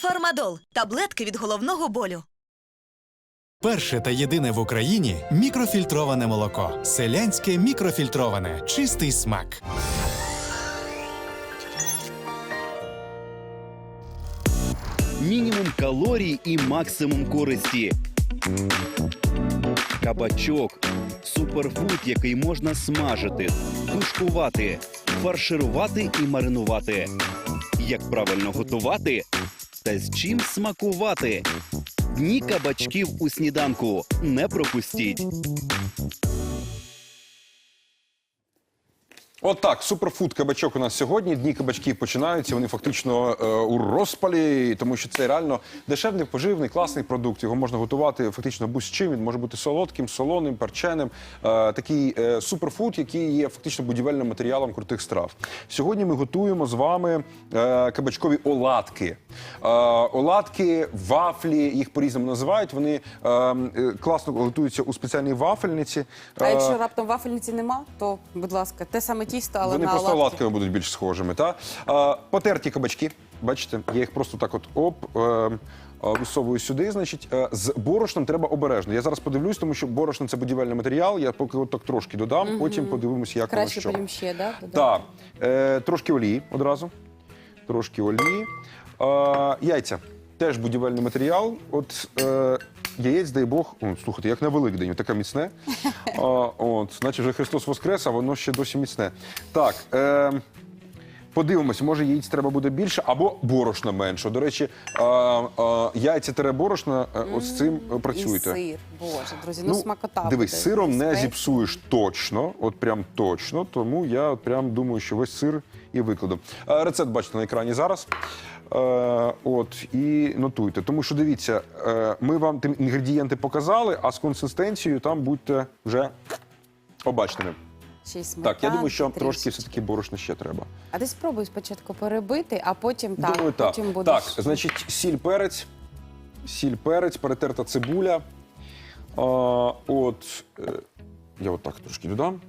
Фармадол таблетки від головного болю. Перше та єдине в Україні мікрофільтроване молоко. Селянське мікрофільтроване. Чистий смак. мінімум калорій і максимум користі. Кабачок суперфуд, який можна смажити, тушкувати, фарширувати і маринувати. Як правильно готувати та з чим смакувати. Дні кабачків у сніданку. Не пропустіть. От так, суперфуд кабачок у нас сьогодні. Дні кабачків починаються. Вони фактично е, у розпалі, тому що це реально дешевний, поживний, класний продукт. Його можна готувати фактично будь-чим. Він може бути солодким, солоним, перченим. Е, такий е, суперфуд, який є фактично будівельним матеріалом крутих страв. Сьогодні ми готуємо з вами е, кабачкові оладки. Е, оладки, вафлі, їх по-різному називають. Вони е, е, класно готуються у спеціальній вафельниці. А Е, якщо раптом вафельниці нема, то будь ласка, те саме тісто, але Вони на просто оладки. оладками будуть більш схожими. Та? А, потерті кабачки, бачите, я їх просто так от оп. Е, е, Висовую сюди, значить, Е, з борошном треба обережно. Я зараз подивлюсь, тому що борошно це будівельний матеріал. Я поки от так трошки додам, потім подивимось, як воно що. потім ще, да? Так, е, трошки олії одразу. Трошки олії. Е, яйця. Теж будівельний матеріал. От е, яєць, дай Бог, о, слухайте, як на Великдень, таке міцне. А, от, значить, вже Христос Воскрес, а воно ще досі міцне. Так. Е, Подивимось, може яєць треба буде більше або борошна менше. До речі, е, е, яйця тере борошна, е, от з цим е, працюйте. І сир. Боже, друзі, ну, смакота Дивись, буде. сиром не зіпсуєш точно, от прям точно. Тому я от прям думаю, що весь сир і викладу. Е, Рецепт бачите на екрані зараз. Е, от і нотуйте. Тому що дивіться, е, ми вам тим інгредієнти показали, а з консистенцією там будьте вже обачними. Й Так, я думаю, що трішки. трошки все-таки борошна ще треба. А ти спробуй спочатку перебити, а потім так, Думаю, так. потім будеш... Так, значить, сіль перець, сіль перець, перетерта цибуля. А, от, е, я отак трошки додам.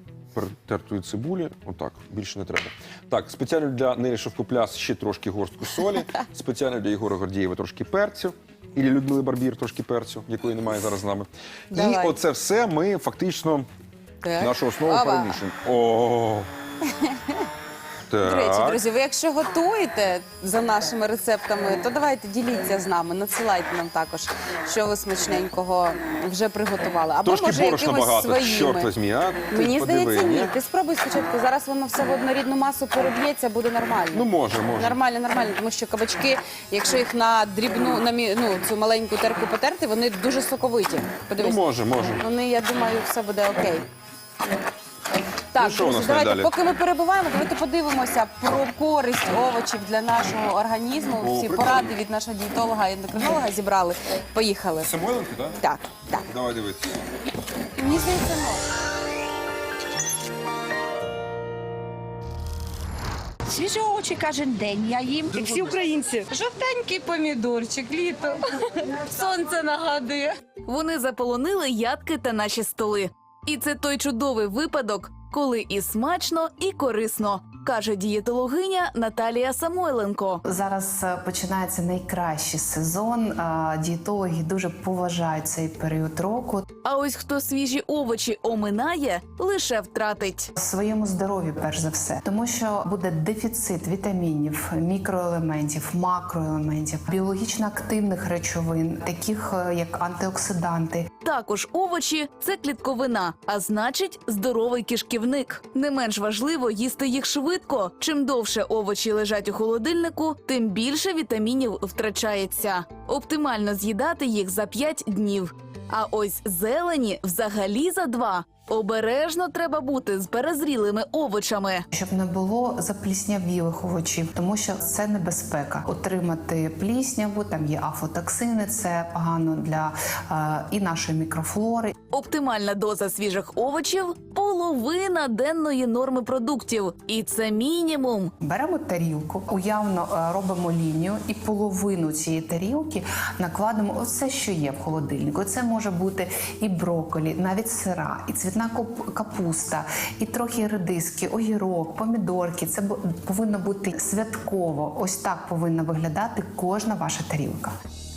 Перетертої цибулі, отак, більше не треба. Так, спеціально для Нелі Шовкопляс ще трошки горстку солі, спеціально для Єгора Гордієва трошки перцю. І для Людмили Барбір трошки перцю, якої немає зараз з нами. Давай. І оце все ми фактично Так. нашу основу Опа. перемішуємо. О, До речі, друзі, ви якщо готуєте за нашими рецептами, то давайте діліться з нами, надсилайте нам також, що ви смачненького вже приготували. Або Трошки може борошна якимось багато, своїми. чорт возьмі, а? Ти Мені подиви, здається, ні. Ти спробуй спочатку. Зараз воно все в однорідну масу переб'ється, буде нормально. Ну, може, може. Нормально, нормально, тому що кабачки, якщо їх на дрібну, на мі- ну, цю маленьку терку потерти, вони дуже соковиті. Подивись. Ну, може, може. Вони, я думаю, все буде окей. Так, Ну, що у друзі, нас давайте, далі? поки ми перебуваємо, давайте подивимося про користь овочів для нашого організму. О, Всі прикольно. поради від нашого дієтолога і ендокринолога зібрали. Поїхали. Самойленки, так? Так, так. Давай дивитися. Мені здається, ну. Свіжі овочі кожен день я їм. Як всі українці. Жовтенький помідорчик, літо. Сонце нагадує. Вони заполонили ядки та наші столи. І це той чудовий випадок, коли і смачно, і корисно, каже дієтологиня Наталія Самойленко. Зараз е, починається найкращий сезон. а, Дієтологи дуже поважають цей період року. А ось хто свіжі овочі оминає, лише втратить. Своєму здоров'ю, перш за все, тому що буде дефіцит вітамінів, мікроелементів, макроелементів, біологічно активних речовин, таких е, як антиоксиданти. Також овочі це клітковина, а значить, здоровий кишківник. Не менш важливо їсти їх швидко. Чим довше овочі лежать у холодильнику, тим більше вітамінів втрачається. Оптимально з'їдати їх за 5 днів. А ось зелені взагалі за два. Обережно треба бути з перезрілими овочами. Щоб не було запліснявілих овочів, тому що це небезпека. Отримати плісняву, там є афлотоксини, це погано для е, і нашої мікрофлори, Оптимальна доза свіжих овочів половина денної норми продуктів. І це мінімум. Беремо тарілку, уявно е, робимо лінію і половину цієї тарілки накладемо оце, що є в холодильнику. Це може бути і броколі, навіть сира, і цвітна кап- капуста, і трохи редиски, огірок, помідорки. Це повинно бути святково. Ось так повинна виглядати кожна ваша тарілка.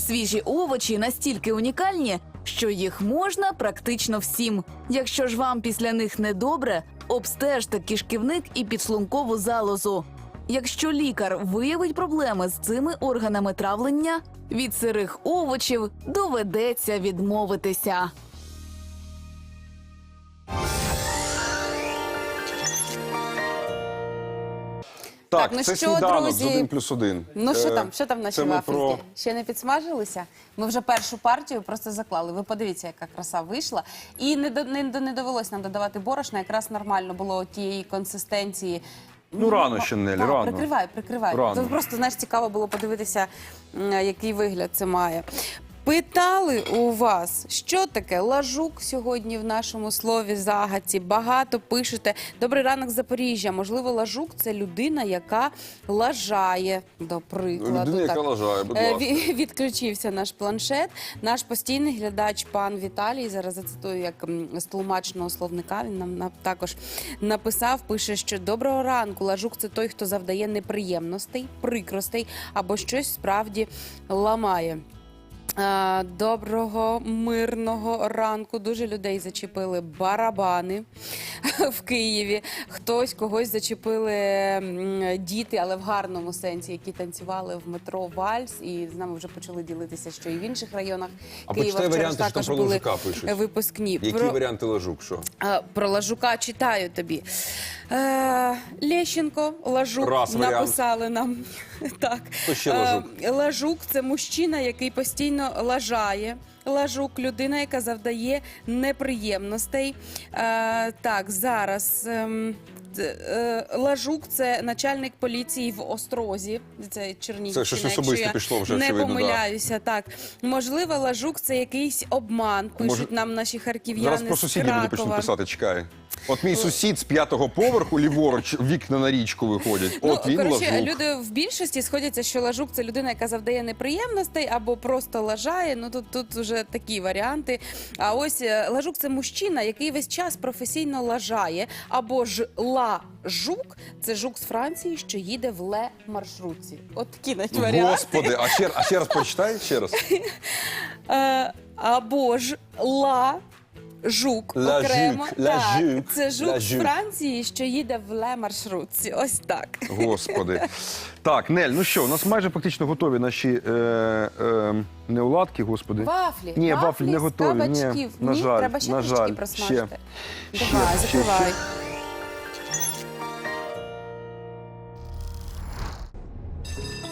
Свіжі овочі настільки унікальні, що їх можна практично всім. Якщо ж вам після них недобре, обстежте кишківник і підшлункову залозу. Якщо лікар виявить проблеми з цими органами травлення, від сирих овочів доведеться відмовитися. Так, Так, ну це що, сніданок друзі? з один плюс один. Ну що Е, там, що там наші вафельки? про Ще не підсмажилися? Ми вже першу партію просто заклали. Ви подивіться, яка краса вийшла. І не, до- не, не довелось нам додавати борошна, якраз нормально було тієї консистенції. Ну, рано ще, Нелі, так, рано. Прикривай, прикривай. Рано. Тут просто знаєш, цікаво було подивитися, який вигляд це має. Питали у вас, що таке лажук сьогодні в нашому слові загадці. Багато пишете. Добрий ранок, Запоріжжя. Можливо, лажук це людина, яка лажає, до прикладу. людина, яка Так. лажає, будь Е, ласка. ві- Відключився наш планшет. Наш постійний глядач, пан Віталій, зараз зацитую як з тлумачного словника. Він нам також написав, пише, що доброго ранку. Лажук це той, хто завдає неприємностей, прикростей або щось справді ламає. Е, Доброго мирного ранку. Дуже людей зачепили барабани в Києві. Хтось когось зачепили діти, але в гарному сенсі, які танцювали в метро Вальс. І з нами вже почали ділитися, що і в інших районах А Києва вчора варіанти, ж що там також про були пишуть. випускні. Які Про- варіанти лажук? Що? Про Лажука читаю тобі. Е, Лещенко, Лажук Раз варіант. написали нам. Так. Хто ще Лажук? Е, Лажук це мужчина, який постійно лажає. Лажук людина, яка завдає неприємностей. Е, так, зараз. е, Лажук це начальник поліції в Острозі. Це Чернігівщина. Це щось якщо я пішло вже, Не очевидно, да. помиляюся, так. Можливо, Лажук це якийсь обман, пишуть Може, нам наші харків'яни. Зараз про сусідів люди почнуть писати, чекай. От мій сусід з п'ятого поверху ліворуч вікна на річку виходять. От він Ну, коротше, лажук. люди в більшості сходяться, що лажук це людина, яка завдає неприємностей або просто лажає. Ну тут тут вже такі варіанти. А ось е, лажук це мужчина, який весь час професійно лажає, або ж лажук це жук з Франції, що їде в ле маршрутці. От такі навіть варіанти. Господи, а ще, а ще раз прочитай, ще раз. Е, або ж ла. Жук Ла окремо жук, ла так, жук, це жук ла з жук. Франції, що їде в ле маршрутці. Ось так. Господи. Так, Нель, ну що, у нас майже фактично готові наші е, е, неуладки, господи. Вафлі. Ні, вафлі не з готові, ні, кабачків. на жаль, треба ще на жаль, просмажити. ще. Давай, Ще, ще, закривай.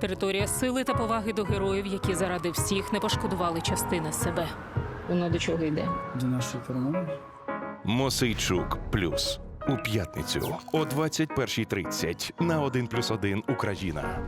Територія сили та поваги до героїв, які заради всіх не пошкодували частини себе. Воно до чого йде? До нашої перемоги. Мосейчук плюс у п'ятницю о 21.30 на 1+,1 Україна.